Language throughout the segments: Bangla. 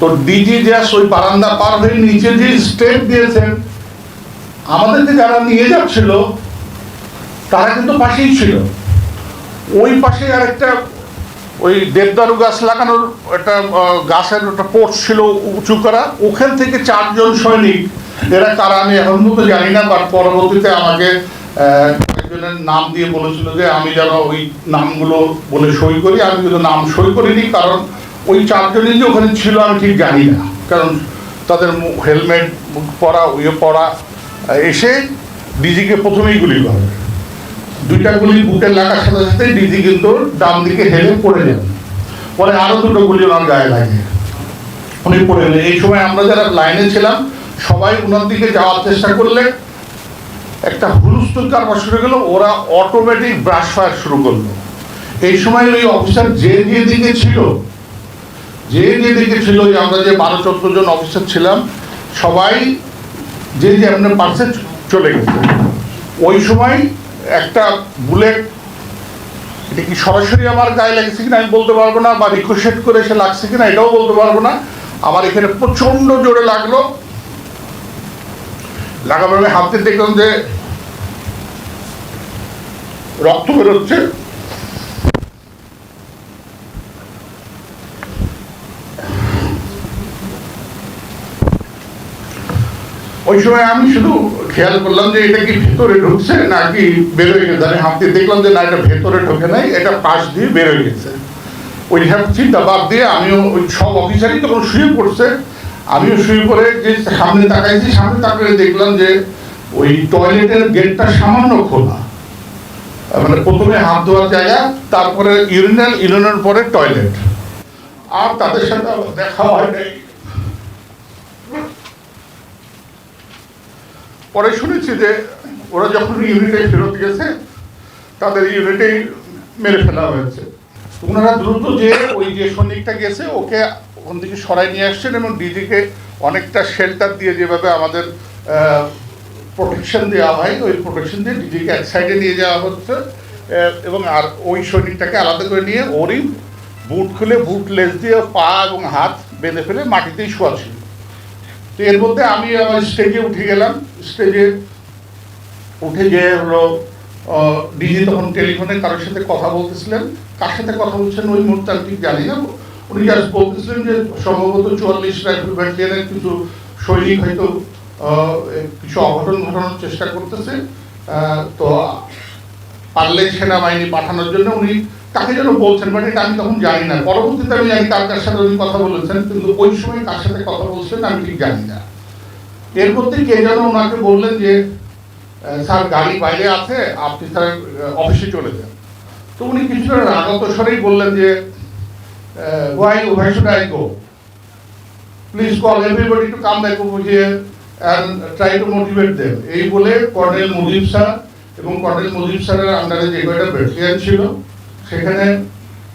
তো ডিজি জাস্ট ওই বারান্দা পার হয়ে নিচে যে স্টেপ দিয়েছেন। আমাদেরকে যারা নিয়ে যাচ্ছিল, তারা কিন্তু পাশেই ছিল। ওই পাশে আর একটা ওই দেবদারু গাছ লাগানোর একটা গাছের একটা পোর্ট ছিল উঁচু করা। ওখান থেকে চারজন সৈনিক, এরা কারা আমি এখন মতো জানি না বাট পরবর্তীতে আমাকে একজনের নাম দিয়ে বলেছিল যে আমি যেন ওই নামগুলো বলে সই করি। আমি কিন্তু নাম সই করিনি, কারণ ওই চারজনই যে ওখানে ছিল, আমি ঠিক জানি না। কারণ তাদের হেলমেট পরা ইয়ে পরা, এসে ডিজিকে প্রথমেই গুলি করে। দুইটা গুলি বুকে লাগার সাথে সাথে ডিজি কিন্তু ডান দিকে হেলে পড়ে যান পরে আরও দুটো গুলি ওনার গায়ে লাগে। উনি পড়ে গেলেন এই সময় আমরা যারা লাইনে ছিলাম, সবাই ওনার দিকে যাওয়ার চেষ্টা করলে একটা হুলস্থুল কারবার শুরু গেল, ওরা অটোমেটিক ব্রাশ ফায়ার শুরু করল। এই সময় ওই অফিসার যে যে দিকে ছিল যে যে দিকে ছিল আমরা যে বারো, চোদ্দ জন অফিসার ছিলাম, সবাই যে যে আপনার পাশে চলে গেছে। ওই সময় একটা বুলেট এটা কি সরাসরি আমার গায়ে লেগেছে কিনা আমি বলতে পারব না, বা রিকোশেট করে সে লাগছে কিনা এটাও বলতে পারব না। আমার এখানে প্রচণ্ড জোরে লাগল। লাগাবার হাতে দেখলাম যে রক্ত বেরোচ্ছে। ওই সময় আমি শুধু খেয়াল করলাম যে এটা কি ভেতরে ঢুকছে নাকি বেরোয় গেছে। আমি হাতে দেখলাম যে না, এটা ভেতরে ঢোকে নাই, এটা পাশ দিয়ে বেরোয় গেছে। ওই সব চিন্তা বাদ দিয়ে আমিও ওই সব অফিসারই তখন শুয়ে পড়ছে। আমিও শুয়ে পড়ে যে সামনে তাকাইছি, সামনে তাকিয়ে দেখলাম যে ওই টয়লেটের গেটটা সামান্য খোলা। মানে প্রথমে হাত ধোয়ার জায়গা, তারপরে ইউরিনাল ইউরিনের পরে টয়লেট আর তাদের সাথে দেখা হয় নাই। পরে শুনেছি যে ওরা যখন ইউনিটে ফেরত গেছে, তাদের ইউনিটেই মেরে ফেলা হয়েছে। ওনারা দ্রুত যে ওই যে সৈনিকটা গেছে, ওকে ওখান থেকে সরাই নিয়ে আসছেন এবং ডিজিকে অনেকটা শেল্টার দিয়ে যেভাবে আমাদের প্রোটেকশন দেওয়া হয়, ওই প্রোটেকশন দিয়ে ডিজিকে এক সাইডে নিয়ে যাওয়া হচ্ছে এবং আর ওই সৈনিকটাকে আলাদা করে নিয়ে ওরই বুট খুলে বুট লেস দিয়ে পা এবং হাত বেঁধে ফেলে মাটিতেই শোয়া ছিল তো এর মধ্যে আমি আমার স্টেজে উঠে গেলাম। স্টেজে উঠে গিয়ে হলো ডিজি তখন টেলিফোনে কারোর সাথে কথা বলতেছিলেন। কার সাথে কথা বলছেন ওই মুহূর্তে আমি ঠিক জানি না। উনি জাস্ট বলতেছিলেন যে সম্ভবত চুয়াল্লিশ রাইফেল ব্যাটালিয়নের কিছু সৈনিক হয়তো কিছু অঘটন ঘটানোর চেষ্টা করতেছে। তো পারলে সেনাবাহিনী পাঠানোর জন্য। উনি কাকে যেন বলছেন বাট এটা আমি তখন জানি না। পরবর্তীতে আমি জানি কার কার সাথে উনি কথা বলেছেন, কিন্তু ওই সময় কার সাথে কথা বলছেন আমি ঠিক জানি না। এর মধ্যে কে যেন ওনাকে বললেন যে স্যার গাড়ি বাইরে আছে, আপনি স্যার অফিসে চলে যান। তো উনি কিছুটা রাগত স্বরেই বললেন যে why why should I go please call everybody to come back here and try to motivate them এই বলে কর্নেল মুজিব স্যার এবং কর্নেল মুজিব স্যারের আন্ডারে যে কয়টা ব্যাটালিয়ান ছিল সেখানে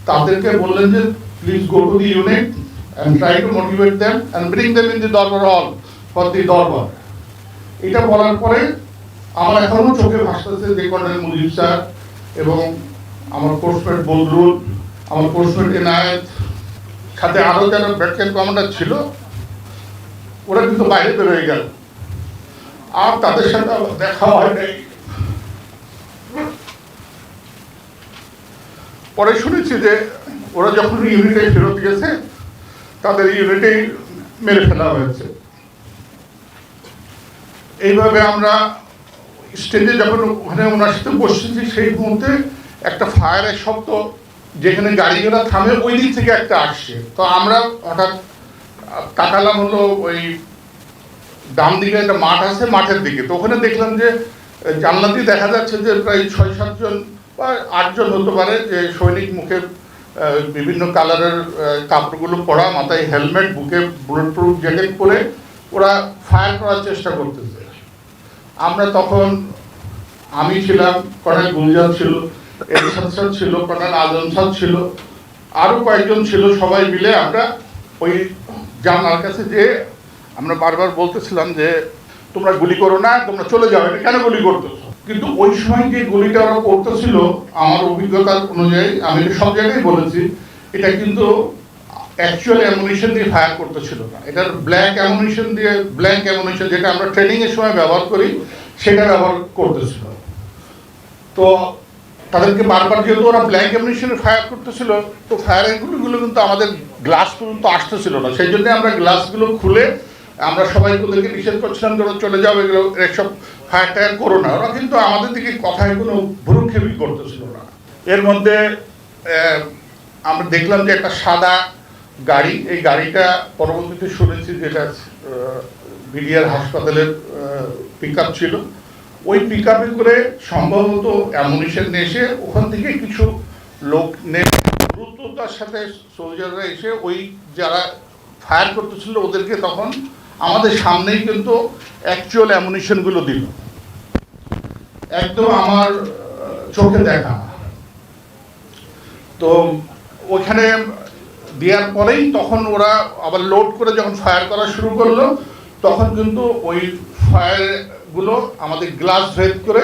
তাদেরকে বললেন যে please go to the unit and try to motivate them and bring them in the Darbar hall for দি দরবার এটা বলার পরে আমার এখনও চোখে ভাসতেছে যে কর্নেল মুজিব স্যার এবং আমার কোর্সমেট বদরুল, আমার কোর্সমেট এনায়েত, সাথে আরও যারা ব্যাটলিয়ান কমান্ডার ছিল, ওরা কিন্তু বাইরে বেরোয় গেল। আর তাদের সাথে দেখা হয় নাই। পরে শুনেছি যে ওরা যখন ইউনিটে ফেরত গেছে তাদের ইউনিটেই মেরে ফেলা হয়েছে। এইভাবে আমরা স্টেজে যখন ওখানে ওনার সাথে বসেছি সেই মুহূর্তে একটা ফায়ারের শব্দ যেখানে গাড়ি ঘোড়া থামে ওই দিক থেকে একটা আসছে তো আমরা হঠাৎ তাকালাম হলো ওই ডান দিকে একটা মাঠ আছে মাঠের দিকে। তো ওখানে দেখলাম যে আহ, জানলা দিয়ে দেখা যাচ্ছে যে প্রায় ছয় সাতজন বা আটজন হতে পারে যে সৈনিক মুখে বিভিন্ন কালারের কাপড়গুলো পরা, মাথায় হেলমেট, বুকে বুলেট প্রুফ জ্যাকেট পরে ওরা ফায়ার করার চেষ্টা করতেছে। আমরা তখন, আমি ছিলাম, কর্নেল গুলজার ছিল, এরশাদ স্যার ছিল, কর্নেল আজম স্যার ছিল আরও কয়েকজন ছিল, সবাই মিলে আমরা ওই জানলার কাছে যে আমরা বারবার বলতেছিলাম যে, তোমরা গুলি করো না, তোমরা চলে যাও এটা কেন গুলি করতেছো? কিন্তু ওই সময় যে গুলিটা ওরা করতেছিল আমার অভিজ্ঞতার অনুযায়ী আমি সব জায়গায় বলেছি, এটা কিন্তু অ্যাকচুয়াল অ্যামুনিশন দিয়ে ফায়ার করতেছিল না। এটার ব্ল্যাক অ্যামুনিশন দিয়ে ব্ল্যাঙ্ক অ্যামুনিশন যেটা আমরা ট্রেনিং এর সময় ব্যবহার করি, সেটা ব্যবহার করতেছিল তো তাদেরকে বারবার যেহেতু ওরা ব্ল্যাঙ্ক অ্যামুনিশনে ফায়ার করতেছিল তো ফায়ার এগুলো কিন্তু আমাদের গ্লাস পর্যন্ত আসতেছিল না। সেই জন্য আমরা গ্লাসগুলো খুলে আমরা সবাই ওদেরকে নিষেধ করছিলাম যে চলে যাও, এগুলো এসব ফায়ার টায়ার করো না। ওরা কিন্তু আমাদের দিকে কথায় কোনো ভুরুক্ষেপই করতেছিল না। এর মধ্যে আমরা দেখলাম যে একটা সাদা গাড়ি, এই গাড়িটা পরবর্তীতে শুনেছি যেটা বিডিআর হাসপাতালের পিক ছিল। ওই পিক করে সম্ভবত অ্যামুনিশন এসে ওখান থেকে কিছু লোক নেমে দ্রুততার সাথে সোলজাররা এসে ওই যারা ফায়ার করতেছিল ওদেরকে তখন আমাদের সামনেই কিন্তু অ্যাকচুয়াল অ্যামুনিশনগুলো দিল। একদম আমার চোখে দেখা। তো ওখানে দেওয়ার পরেই তখন ওরা আবার লোড করে যখন ফায়ার করা শুরু করল, তখন কিন্তু ওই ফায়ারগুলো আমাদের গ্লাস ভেদ করে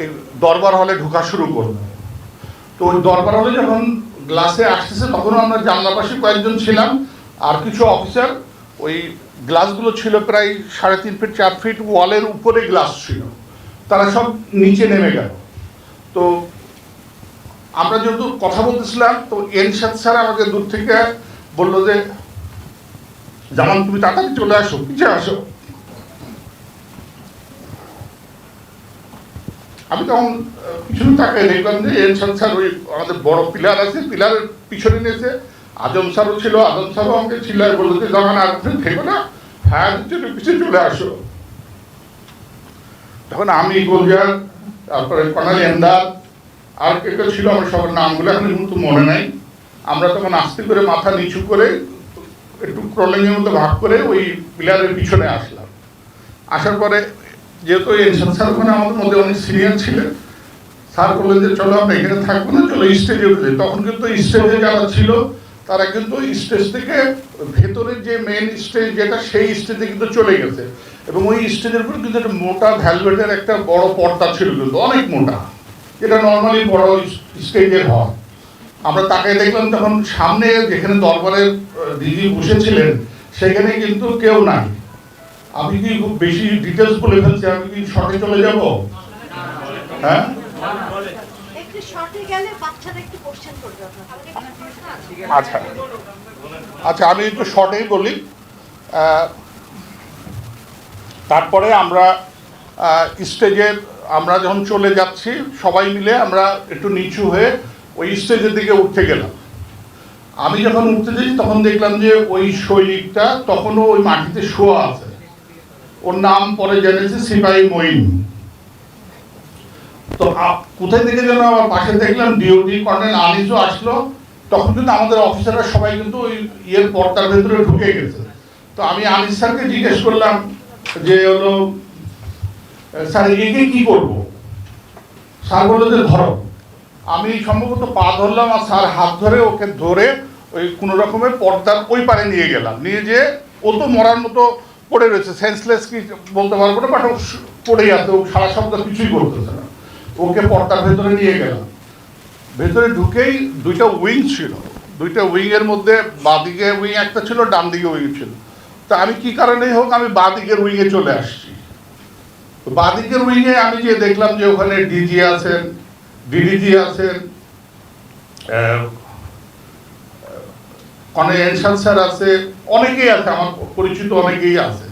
এই দরবার হলে ঢোকা শুরু করল। তো ওই দরবার হলে যখন গ্লাসে আসতেছে, তখনও আমরা জানলা পাশে কয়েকজন ছিলাম, আর কিছু অফিসার ওই গ্লাসগুলো ছিল প্রায় সাড়ে তিন ফিট চার ফিট ওয়ালের উপরে গ্লাস ছিল। তারা সব নিচে নেমে গেল। তো আমরা যেহেতু কথা বলতেছিলাম, তো এনসাদ স্যার আমাকে দূর থেকে বলল যে, জামান, তুমি তাড়াতাড়ি চলে আসো পিছিয়ে আসো। আমি তখন পিছনে তাকাই দেখলাম যে এনসাদ স্যার ওই আমাদের বড় পিলার আছে, পিলারের পিছনে নিয়েছে। আজম স্যারও ছিল, আদম স্যারও আমাকে আর বলল যে জামান আর থেকো না হ্যাঁ জন্য পিছিয়ে চলে আসো। তখন আমি গোলজার তারপরে কনালি এন্দার আর কে কে ছিল, আমার সবার নামগুলো এখন কিন্তু মনে নাই। আমরা তখন আস্তে করে মাথা নিচু করে, একটু ক্রলিংয়ের মধ্যে ভাগ করে ওই পিলারের পিছনে আসলাম। আসার পরে যেহেতু এনসান স্যার ওখানে আমাদের মধ্যে অনেক সিনিয়র ছিলেন, স্যার বললেন যে, চলো, আমরা এখানে থাকব না, চলো স্টেজে উঠে তখন কিন্তু স্টেজে যারা ছিল তারা কিন্তু স্টেজ থেকে ভেতরের যে মেন স্টেজ যেটা, সেই স্টেজে কিন্তু চলে গেছে। এবং ওই স্টেজের উপর কিন্তু একটা মোটা ভ্যালভেটের একটা বড় পর্দা ছিল কিন্তু, অনেক মোটা। যেটা নর্মালি বড় স্টেজের হয়। আমরা তাকে দেখলাম তখন সামনে যেখানে দরবারের দিদি বসেছিলেন, সেখানে কিন্তু কেউ নাই। আমি কি খুব বেশি ডিটেলস বলে ফেলছি? আমি কি শর্টে চলে যাব? হ্যাঁ? একটু শর্টে গেলে একটু কোশ্চেন করবে আচ্ছা। আচ্ছা আমি একটু শর্টেই বলি। তারপরে আমরা স্টেজের আমরা যখন চলে যাচ্ছি, সবাই মিলে আমরা একটু নিচু হয়ে ওই স্টেজের দিকে উঠতে গেলাম। আমি যখন উঠতে যাই তখন দেখলাম যে ওই সৈনিকটা তখনও ওই মাটিতে শোয়া আছে। ওর নাম পরে জেনেছি, সিপাহী মঈন। তো কোথায় থেকে যেন আমার পাশে দেখলাম ডিওডি কর্নেল আনিসও আসলো। তখন কিন্তু আমাদের অফিসাররা সবাই কিন্তু ওই ইয়ের পর্দার ভেতরে ঢুকে গেছে। তো আমি আনিস স্যারকে জিজ্ঞেস করলাম যে হলো, স্যার একে কি করব? স্যার বলল যে ধরো। আমি সম্ভবত পা ধরলাম আর স্যার হাত ধরে ওকে ধরে ওই কোনো রকমের পর্দার ওই পারে নিয়ে গেলাম। নিয়ে যেয়ে ও তো মরার মতো পড়ে রয়েছে সেন্সলেস কি বলতে পারব না বাট ও পড়েই আছে, ও সারা শব্দ কিছুই করতেছে না। ওকে পর্দার ভেতরে নিয়ে গেলাম। ভেতরে ঢুকেই দুইটা উইং ছিল। দুইটা উইংয়ের মধ্যে বাঁদিকে উইং একটা ছিল ডান দিকে উইং ছিল। তা আমি কি কারণেই হোক আমি বাঁদিকের উইংয়ে চলে আসছি। তো বাঁদিকের উইংয়ে আমি যে দেখলাম যে ওখানে ডিজি আছেন ডিডিজি আছেন এনসান স্যার আছে, অনেকেই আছে, আমার পরিচিত অনেকেই আছে।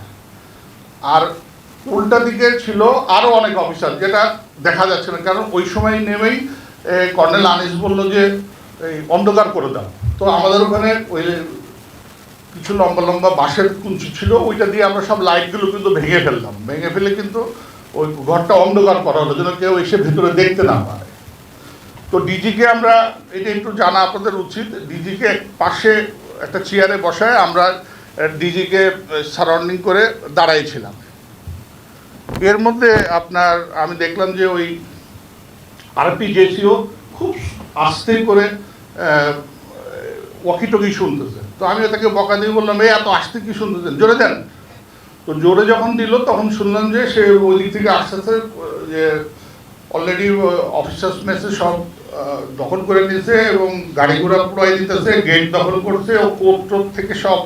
আর উল্টা দিকে ছিল আরও অনেক অফিসার যেটা দেখা যাচ্ছে না, কারণ ওই সময় নেমেই কর্নেল আনিস বলল যে, এই অন্ধকার করে দাও। তো আমাদের ওখানে ওই কিছু লম্বা লম্বা বাঁশের কুঞ্চি ছিল, ওইটা দিয়ে আমরা সব লাইটগুলো কিন্তু ভেঙে ফেললাম। ভেঙে ফেলে কিন্তু ওই ঘরটা অন্ধকার করা হলো, যেন কেউ এসে ভিতরে দেখতে না পারে। তো ডিজিকে আমরা, এটা একটু জানা আপনাদের উচিত, ডিজিকে পাশে একটা চেয়ারে বসায় আমরা ডিজিকে সারাউন্ডিং করে দাঁড়াইছিলাম। এর মধ্যে আপনার, আমি দেখলাম যে ওই আরপি জেসিও খুব আস্তে করে ওয়াকিটকি শুনতেছে। তো আমি তাকে বকা দিয়ে বললাম, এই এত আস্তে কি শুনতেছেন? জোরে দেন। তো জোরে যখন দিল, তখন শুনলাম যে সে ওই দিক থেকে আস্তে আস্তে যে অলরেডি অফিসার্স মেসে সব দখল করে নিয়েছে এবং গাড়ি ঘোড়া পুরাই দিতেছে গেট দখল করছে, ও কোর্ট থেকে সব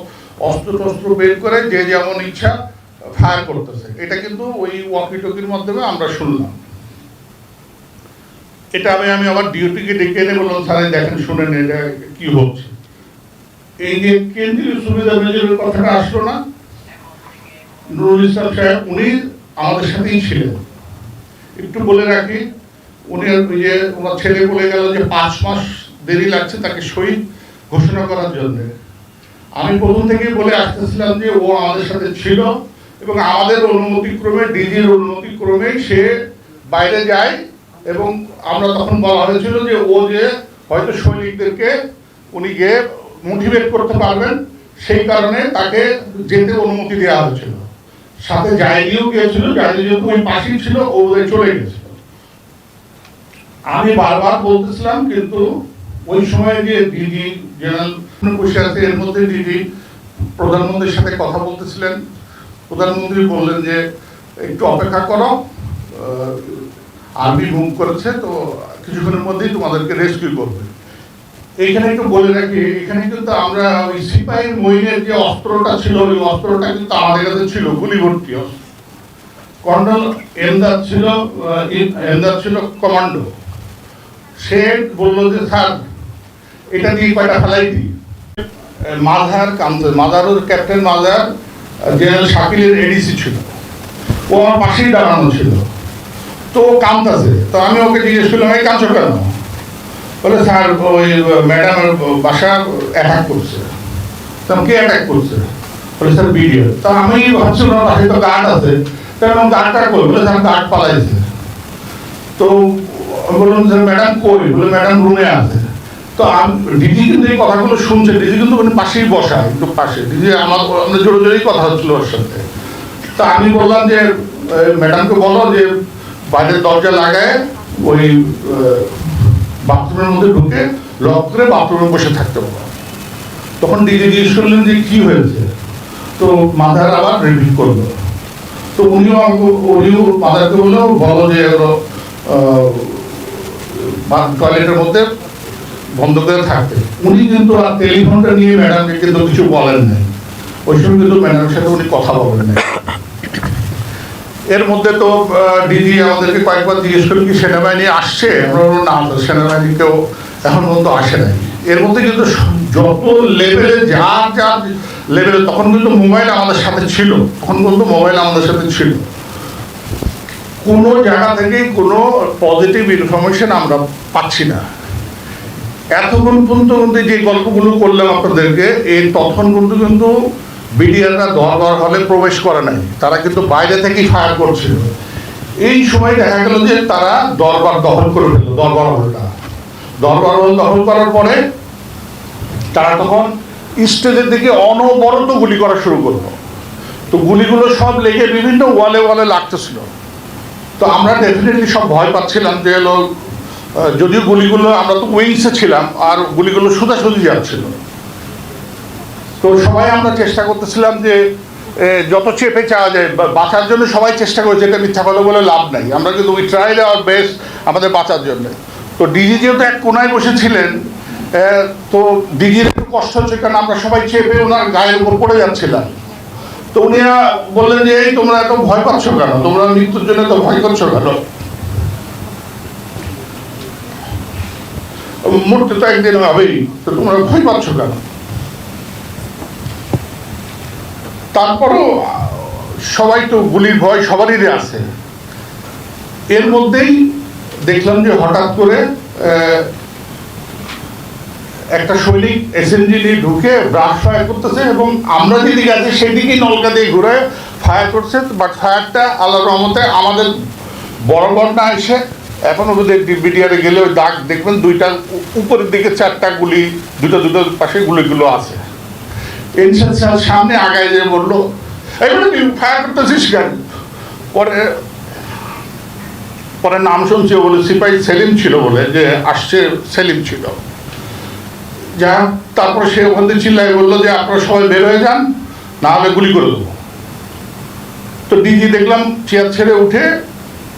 অস্ত্র টস্ত্র বের করে যে যেমন ইচ্ছা ফায়ার করতেছে। এটা কিন্তু ওই ওয়াকি টকির মাধ্যমে আমরা শুনলাম। এটা আমি আমি আবার ডিউটিকে ডেকে এনে বললাম, স্যার দেখেন, শুনেন, এটা কি হচ্ছে? এই যে কেন্দ্রীয় সুবিধা মেজরের কথাটা আসলো না। নুরুল ইসলাম সাহেব, উনি আমাদের সাথেই ছিলেন। একটু বলে রাখি, উনি যে ওনার ছেলে বলে গেল যে পাঁচ মাস দেরি লাগছে তাকে শহীদ ঘোষণা করার জন্য। আমি প্রথম থেকেই বলে আসতেছিলাম যে ও আমাদের সাথে ছিল এবং আমাদের অনুমতিক্রমে, ডিজির অনুমতিক্রমেই সে বাইরে যায়। এবং আমরা তখন বলা হয়েছিল যে ও যে হয়তো সৈনিকদেরকে উনি গিয়ে মোটিভেট করতে পারবেন, সেই কারণে তাকে যেতে অনুমতি দেওয়া হয়েছিল। সাথে জায়গিও গিয়েছিল, জায়গি যেহেতু ওই পাশেই ছিল, ও চলে গেছিল আমি বারবার বলতেছিলাম, কিন্তু ওই সময় যে দিদি জেনারেল এর মধ্যে দিদি প্রধানমন্ত্রীর সাথে কথা বলতেছিলেন, প্রধানমন্ত্রী বললেন যে, একটু অপেক্ষা করো আর্মি মুভ করেছে, তো কিছুক্ষণের মধ্যেই তোমাদেরকে রেস্কিউ করবে। এইখানে একটু বলে রাখি, এখানে কিন্তু আমরা ওই সিপাহী মহিনের যে অস্ত্রটা ছিল, ওই অস্ত্রটা কিন্তু আমাদের কাছে ছিল গুলি ভর্তি অস্ত্র। কর্নেল এমদাদ ছিল এমদাদ ছিল কমান্ডো। সে বলল যে, স্যার, এটা দিয়ে কয়টা ফেলাই দিই। মাধার কামতে, মাদারুর ক্যাপ্টেন মাদার জেনারেল শাকিলের এডিসি ছিল। ও আমার পাশেই দাঁড়ানো ছিল। তো কামতাছে। তো আমি ওকে জিজ্ঞেস করলাম, এই কাঁদছো কেন? বলে, স্যার, ওই ম্যাডামের বাসা অ্যাটাক করছে। তখন কে অ্যাটাক করছে। বলে, স্যার, বিডিও। তো আমি ভাবছিলাম পাশে তো গার্ড আছে। তখন গার্ডটা কই বলে, স্যার গার্ড পালাইছে। তো আমি বললাম যে ম্যাডাম কই? বলে, ম্যাডাম রুমে আছে। তো আমি, দিদি কিন্তু এই কথাগুলো শুনছে। দিদি কিন্তু মানে পাশেই বসা একটু পাশে। দিদি, আমার আমরা জোরে জোরেই কথা হচ্ছিল ওর সাথে। তো আমি বললাম যে ম্যাডামকে বলো যে বাইরের দরজা লাগায়, ওই বাথরুমের মধ্যে ঢুকে লক করে বাথরুমে বসে থাকতে বলো তখন দিদি জিজ্ঞেস করলেন যে, কি হয়েছে? তো মাথার আবার রিভিউ করল। তো উনিও উনিও মাদারকে বলল, বলো যে টয়লেটের মধ্যে বন্ধ করে থাকতে। উনি কিন্তু টেলিফোনটা নিয়ে ম্যাডামকে কিন্তু কিছু বলেন নাই। ওই সময় কিন্তু ম্যাডামের সাথে উনি কথা বলেন নাই। এর মধ্যে তো ডিজি আমাদেরকে কয়েকবার জিজ্ঞেস করলেন কি সেনাবাহিনী আসছে? আমরা না সেনাবাহিনী কেউ এখন পর্যন্ত আসে নাই। এর মধ্যে কিন্তু যত লেভেলে যা যা লেভেলে, তখন কিন্তু মোবাইল আমাদের সাথে ছিল। তখন কিন্তু মোবাইল আমাদের সাথে ছিল। কোনো জায়গা থেকে কোনো পজিটিভ ইনফরমেশন আমরা পাচ্ছি না। এতক্ষণ পর্যন্ত কিন্তু যে গল্পগুলো করলাম আপনাদেরকে এই তখন কিন্তু কিন্তু বিডিআররা দরবার হলে প্রবেশ করে নাই। তারা কিন্তু বাইরে থেকেই ফায়ার করছিল এই সময় দেখা গেল যে তারা দরবার দখল করে ফেলল দরবার হলটা দরবার হল দখল করার পরে তারা তখন স্টেজের দিকে অনবরত গুলি করা শুরু করল। তো গুলিগুলো সব লেগে বিভিন্ন ওয়ালে ওয়ালে লাগতেছিল। তো আমরা ডেফিনেটলি সব ভয় পাচ্ছিলাম যে যদিও গুলিগুলো, আমরা তো উইংসে ছিলাম, আর গুলিগুলো সোজাসুজি যাচ্ছিল। তো সবাই আমরা চেষ্টা করতেছিলাম যে যত চেপে চাওয়া যায় বাঁচার জন্য সবাই চেষ্টা করেছে এটা মিথ্যা কথা বলে লাভ নাই। আমরা কিন্তু উই ট্রাইড আওয়ার বেস্ট আমাদের বাঁচার জন্য। তো ডিজি যেহেতু এক কোনায় বসেছিলেন তো ডিজির একটু কষ্ট হচ্ছে কারণ আমরা সবাই চেপে ওনার গায়ের উপর পড়ে যাচ্ছিলাম। তো উনি বললেন যে, এই তোমরা এত ভয় পাচ্ছ কেন? তোমরা মৃত্যুর জন্য তো ভয় করছ কেন? মরতে তো একদিন হবেই। তো তোমরা ভয় পাচ্ছ কেন? তারপরও সবাই তো গুলির ভয় সবারই আছে। এর মধ্যেই দেখলাম যে হঠাৎ করে একটা সৈনিক এসএনজি নিয়ে ঢুকে ব্রাশ ফায়ার করতেছে এবং আমরা যেদিকে আছি সেদিকেই নলকা দিয়ে ঘুরে ফায়ার করছে বাট ফায়ারটা আল্লাহ রহমতে আমাদের বরাবর না এসে এখন যদি বিডিআরে গেলে ওই দাগ দেখবেন, দুইটা উপরের দিকে চারটা গুলি দুটো দুটো পাশে গুলিগুলো আছে। এনসার সামনে আগায় যে বলল এবারে তুই ফায়ার করতেছিস কেন? পরে পরে নাম শুনছি বলে সিপাহি সেলিম ছিল বলে, যে আসছে সেলিম ছিল। যা তারপর সে ওখান থেকে চিল্লাই বলল যে, আপনারা সবাই বের হয়ে যান, না হলে গুলি করে দেবো। তো ডিজি দেখলাম চেয়ার ছেড়ে উঠে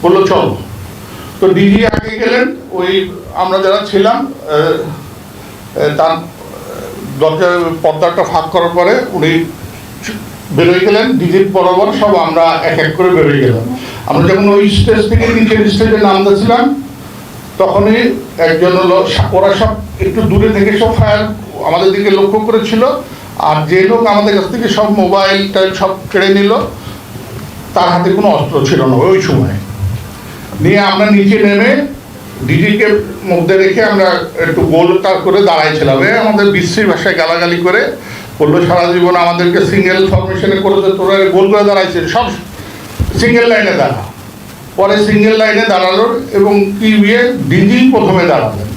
বলল, চল। তো ডিজি আগে গেলেন, ওই আমরা যারা ছিলাম তার দরজার পর্দাটা ফাঁক করার পরে উনি বেরোয় গেলেন ডিজিট বরাবর সব আমরা এক এক করে বেরোয় গেলাম। আমরা যখন ওই স্টেজ থেকে নিচের স্টেজে নামতেছিলাম, তখনই একজন হলো ওরা সব একটু দূরে থেকে সব ফায়ার আমাদের দিকে লক্ষ্য করেছিল, আর যে লোক আমাদের কাছ থেকে সব মোবাইল সব কেড়ে নিল, তার হাতে কোনো অস্ত্র ছিল না ওই সময়। নিয়ে আমরা নিচে নেমে ডিজিকে মধ্যে রেখে আমরা একটু গোল তার করে দাঁড়াইছিলাম। এ আমাদের বিশ্রী ভাষায় গালাগালি করে বলল, সারা জীবন আমাদেরকে সিঙ্গেল ফরমেশনে করে তো তোরা গোল করে দাঁড়াইছে সব সিঙ্গেল লাইনে দাঁড়া। পরে সিঙ্গেল লাইনে দাঁড়াল এবং কি বিয়ে? ডিজি প্রথমে দাঁড়ালেন।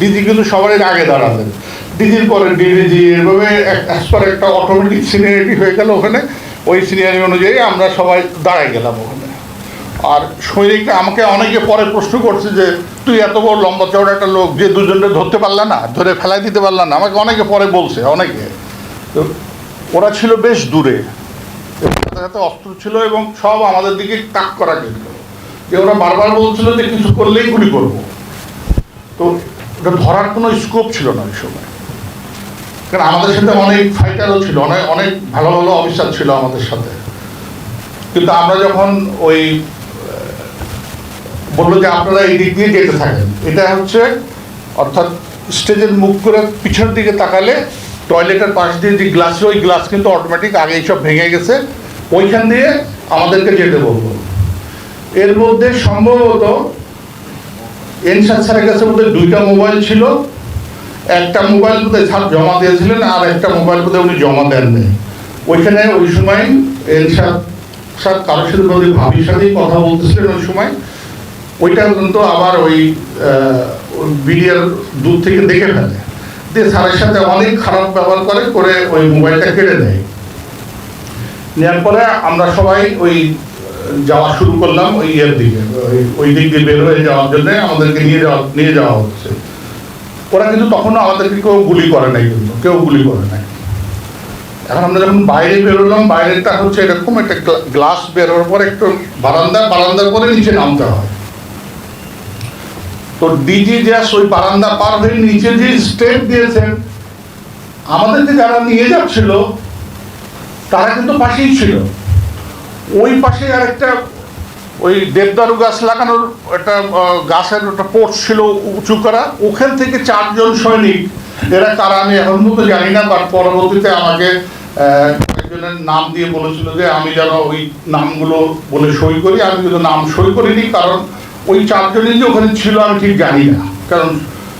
ডিজি কিন্তু সবারই আগে দাঁড়ালেন। ডিজির পরে ডিডিজি এভাবে একটা অটোমেটিক সিনিয়রিটি হয়ে গেল ওখানে। ওই সিনিয়রিটি অনুযায়ী আমরা সবাই দাঁড়াই গেলাম ওখানে। আর সৈনিকরা আমাকে অনেকে পরে প্রশ্ন করছে যে, তুই এত বড় লম্বা চওড়া একটা লোক যে দুজনকে ধরতে পারলা না, ধরে ফেলাই দিতে পারলা না? আমাকে অনেকে পরে বলছে, অনেকে। তো ওরা ছিল বেশ দূরে। হাতে অস্ত্র ছিল এবং সব আমাদের দিকে তাক করা যেত। যে ওরা বারবার বলছিল যে, কিছু করলেই গুলি করব। তো ওটা ধরার কোনো স্কোপ ছিল না ওই সময়। কারণ আমাদের সাথে অনেক ফাইটারও ছিল, অনেক অনেক ভালো ভালো অফিসার ছিল আমাদের সাথে। কিন্তু আমরা যখন ওই বলল যে আপনারা এই দিক দিয়ে যেতে থাকেন। এটা হচ্ছে, অর্থাৎ স্টেজের মুখ করে পিছনের দিকে তাকালে টয়লেটের পাশ দিয়ে যে গ্লাস ওই গ্লাস কিন্তু অটোমেটিক আগে সব ভেঙে গেছে। ওইখান দিয়ে আমাদেরকে যেতে বলব এর মধ্যে সম্ভবত এনসার স্যারের কাছে বোধহয় দুইটা মোবাইল ছিল। একটা মোবাইল বোধহয় স্যার জমা দিয়েছিলেন আর একটা মোবাইল বোধহয় উনি জমা দেননি। ওইখানে ওই সময় এনসার স্যার কারোর সাথে ভাবির সাথেই কথা বলতেছিলেন ওই সময়। ওইটা কিন্তু আবার ওই বিডিআর দূর থেকে দেখে ফেলে। দিয়ে স্যারের সাথে অনেক খারাপ ব্যবহার করে করে ওই মোবাইলটা কেড়ে দেয় নেওয়ার পরে আমরা সবাই ওই যাওয়া শুরু করলাম ওই ইয়ের দিকে, ওই দিক দিয়ে বের হয়ে যাওয়ার জন্য আমাদেরকে নিয়ে যাওয়া নিয়ে যাওয়া হচ্ছে। ওরা কিন্তু তখনও আমাদেরকে কেউ গুলি করে নাই কিন্তু, কেউ গুলি করে নাই। এখন আমরা যখন বাইরে বেরোলাম বাইরেটা হচ্ছে এরকম একটা গ্লাস বেরোর পর একটু বারান্দা, বারান্দার পরে নিচে নামতে হয়। তো ডিজি জাস্ট ওই বারান্দা পার হয়ে নিচে যে স্টেপ দিয়েছেন আমাদেরকে যারা নিয়ে যাচ্ছিল, তারা কিন্তু পাশেই ছিল। ওই পাশে আর একটা ওই দেবদারু গাছ লাগানোর একটা গাছের একটা পোর্ট ছিল উঁচু করা। ওখান থেকে চারজন সৈনিক, এরা কারা আমি এখন মতো জানি না বাট পরবর্তীতে আমাকে একজনের নাম দিয়ে বলেছিল যে আমি যেন ওই নামগুলো বলে সই করি। আমি কিন্তু নাম সই করিনি, কারণ ওই চারজনই যে ওখানে ছিল, আমি ঠিক জানি না। কারণ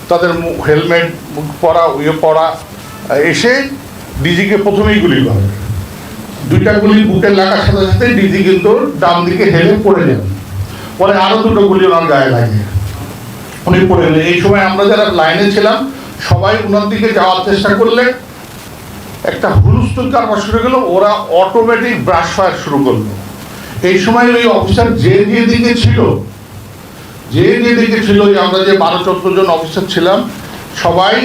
তাদের হেলমেট পরা ইয়ে পরা, এসে ডিজিকে প্রথমেই গুলি করে। দুইটা গুলি বুকের লাগার সাথে সাথে ডিজি কিন্তু ডান দিকে হেলে পড়ে যান পরে আরও দুটো গুলি ওনার গায়ে লাগে। উনি পড়ে গেলেন। এই সময় আমরা যারা লাইনে ছিলাম, সবাই ওনার দিকে যাওয়ার চেষ্টা করলে একটা হুলস্থুল কারবার শুরু গেল, ওরা অটোমেটিক ব্রাশ ফায়ার শুরু করল। এই সময় ওই অফিসার যে যে দিকে ছিল যে যে দিকে ছিল আমরা যে বারো, চোদ্দ জন অফিসার ছিলাম, সবাই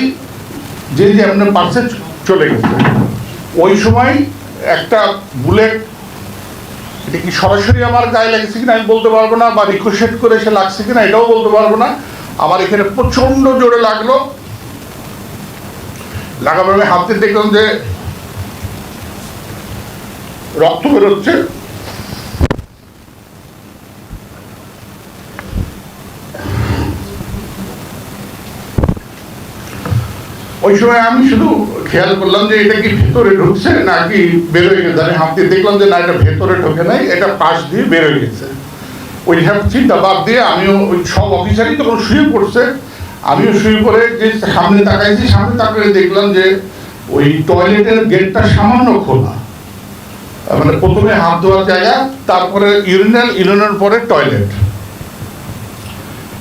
যে যে আপনার পাশে চলে গেছে। ওই সময় একটা বুলেট এটা কি সরাসরি আমার গায়ে লেগেছে কিনা আমি বলতে পারব না, বা রিকোশেট করে সে লাগছে কিনা এটাও বলতে পারব না। আমার এখানে প্রচণ্ড জোরে লাগল। লাগাবার হাতে দেখলাম যে রক্ত বেরোচ্ছে। ওই সময় আমি শুধু খেয়াল করলাম যে এটা কি ভেতরে ঢুকছে নাকি বেরোয় গেছে। আমি হাত দেখলাম যে না, এটা ভেতরে ঢোকে নাই, এটা পাশ দিয়ে বেরোয় গেছে। ওই চিন্তা বাদ দিয়ে আমিও ওই সব অফিসারই তখন শুয়ে পড়ছে। আমিও শুয়ে পড়ে যে সামনে তাকাইছি, সামনে তাকালে দেখলাম যে ওই টয়লেটের গেটটা সামান্য খোলা। মানে প্রথমে হাত ধোয়ার জায়গা, তারপরে ইউরিনাল ইউরিনের পরে টয়লেট।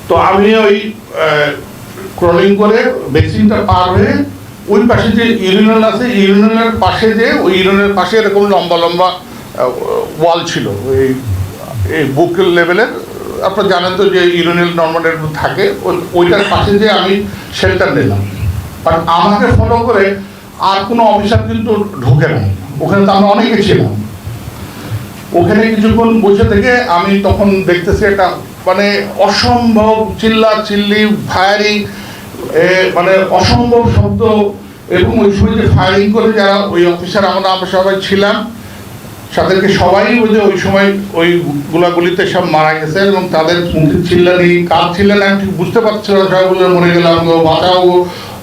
তো আমি ওই ক্রলিং করে বেসিনটা পার হয়ে ওই পাশে যে ইউরিনাল আছে ইউরিনালের পাশে যে, ওই ইউরিনের পাশে এরকম লম্বা লম্বা ওয়াল ছিল। ওই, এই বুক লেভেলের আপনারা জানেন তো যে ইউরিনাল নর্মালের থাকে, ওই- ওইটার পাশে যে আমি শেল্টার নিলাম। বাট আমাকে ফলো করে আর কোনো অফিসার কিন্তু ঢোকে নাই ওখানে তো আমরা অনেকে ছিলাম। ওখানে কিছুক্ষণ বসে থেকে আমি তখন দেখতেছি একটা মানে অসম্ভব চিল্লা চিল্লি ফায়ারিং মানে অসম্ভব শব্দ এবং ওই সময় ফায়ারিং করে যারা ওই অফিসার আমরা আমরা সবাই ছিলাম। তাদেরকে সবাই যে ওই সময় ওই গোলাগুলিতে সব মারা গেছে এবং তাদের মুখে চিল্লানি, কার চিল্লানি, আমি ঠিক বুঝতে পারছিলাম না, সবাই বলল মরে গেলাম গো, বাঁচাও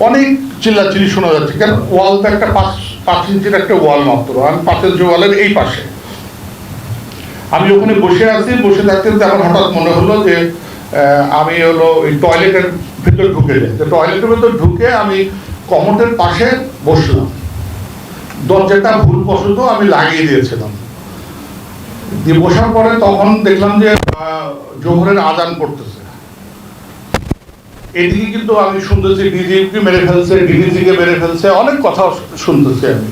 অনেক চিল্লাচিল্লি শোনা যাচ্ছে। কারণ ওয়াল তো একটা পাঁচ পাঁচ ইঞ্চির একটা ওয়াল মাত্র, আর পাঁচ ইঞ্চি ওয়ালের এই পাশে। আমি ওখানে বসে আছি, বসে থাকতে আমার হঠাৎ মনে হলো যে আমি হলো ওই টয়লেটের ভিতর ঢুকে যাই। তো টয়লেটের ভিতর ঢুকে আমি কমোটের পাশে বসলাম। দরজাটা ভুলবশত আমি লাগিয়ে দিয়েছিলাম। দিয়ে বসার পরে তখন দেখলাম যে জোহরের আদান পড়তেছে। এদিকে কিন্তু আমি শুনতেছি ডিজিকে মেরে ফেলছে ডিডিজিকে মেরে ফেলছে, অনেক কথা শুনতেছি আমি।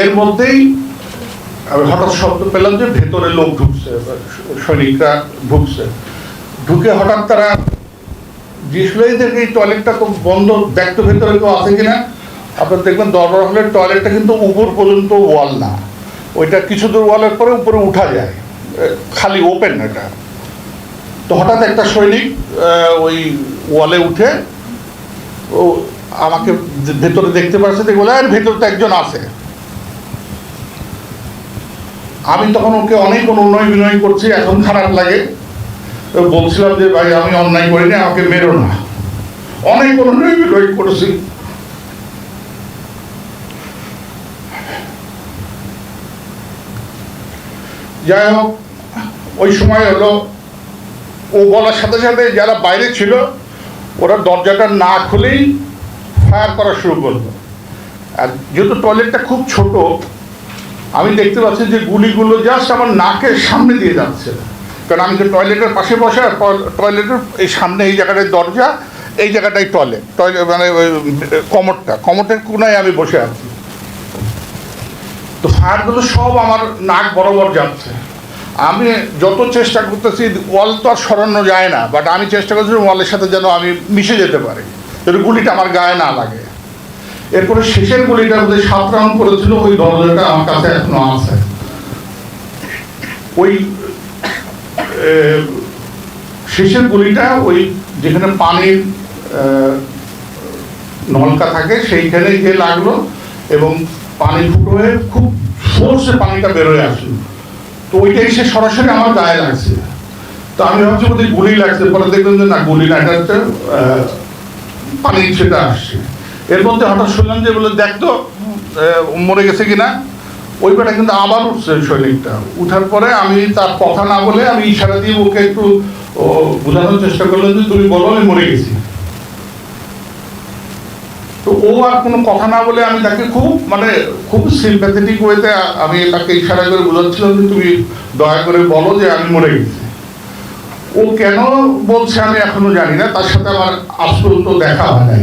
এর মধ্যেই আমি হঠাৎ শব্দ পেলাম যে ভেতরে লোক ঢুকছে, সৈনিকরা ঢুকছে। ঢুকে হঠাৎ তারা জিসলাইদেরকে এই টয়লেটটা তো বন্ধ দেখতো ভেতরে কেউ আছে কিনা? আপনার দেখবেন দরবার হলের টয়লেটটা কিন্তু উপর পর্যন্ত ওয়াল না। ওইটা কিছু দূর ওয়ালের পরে উপরে উঠা যায়। খালি ওপেন এটা। তো হঠাৎ একটা সৈনিক ওই ওয়ালে উঠে, ও আমাকে ভেতরে দেখতে পাচ্ছে, দেখে বলে, আর, ভেতরে তো একজন আছে। আমি তখন ওকে অনেক অনুনয় বিনয় করছি, এখন খারাপ লাগে। বলছিলাম যে, ভাই, আমি অন্যায় করিনি আমাকে মেরো না। অনেক অনুনয় বিনয় করেছি। যাই হোক, ওই সময় হলো, ও বলার সাথে সাথে যারা বাইরে ছিল, ওরা দরজাটা না খুলেই ফায়ার করা শুরু করল। আর যেহেতু টয়লেটটা খুব ছোট আমি দেখতে পাচ্ছি যে গুলিগুলো জাস্ট আমার নাকের সামনে দিয়ে যাচ্ছে। কারণ আমি তো টয়লেটের পাশে বসে টয়লেটের এই সামনে এই জায়গাটায় দরজা, এই জায়গাটাই টয়লেট টয়লেট মানে কমরটা কমরটের কোনায় আমি বসে আছি। তো ফায়ারগুলো সব আমার নাক বরাবর যাচ্ছে। আমি যত চেষ্টা করতেছি, ওয়াল তো আর সরানো যায় না বাট আমি চেষ্টা করছি ওয়ালের সাথে যেন আমি মিশে যেতে পারি, যেন গুলিটা আমার গায়ে না লাগে। এরপরে শেষের গুলিটা বোধহয় সাত রাউন্ড করেছিল ওই দরজাটা আমার কাছে এখনও আছে। ওই শেষের গুলিটা ওই যেখানে পানির নলকা থাকে সেইখানে গিয়ে লাগল এবং পানি ফুটো হয়ে খুব ফোর্সে পানিটা বেরোয় আসলো। তো ওইটা এসে সরাসরি আমার গায়ে লাগছে। তো আমি ভাবছি বোধহয় গুলি লাগছে পরে দেখলাম যে না গুলি আহ, পানি সেটা আসছে। এর মধ্যে হঠাৎ শুনলাম যে বলে দেখতো মরে গেছে কিনা? ওই পেটা কিন্তু আবার উঠছে সৈনিকটা। উঠার পরে আমি তার কথা না বলে আমি ইশারা দিয়ে ওকে একটু বোঝানোর চেষ্টা করলাম যে, তুমি বলো, আমি মরে গেছি। তো ও আর কোনো কথা না বলে আমি তাকে খুব মানে খুব সিম্প্যাথেটিক ওয়েতে আমি তাকে ইশারা করে বোঝাচ্ছিলাম যে, তুমি দয়া করে বলো যে, আমি মরে গেছি। ও কেন বলছে আমি এখনও জানি না, তার সাথে আমার আজ পর্যন্ত দেখা হয় নাই।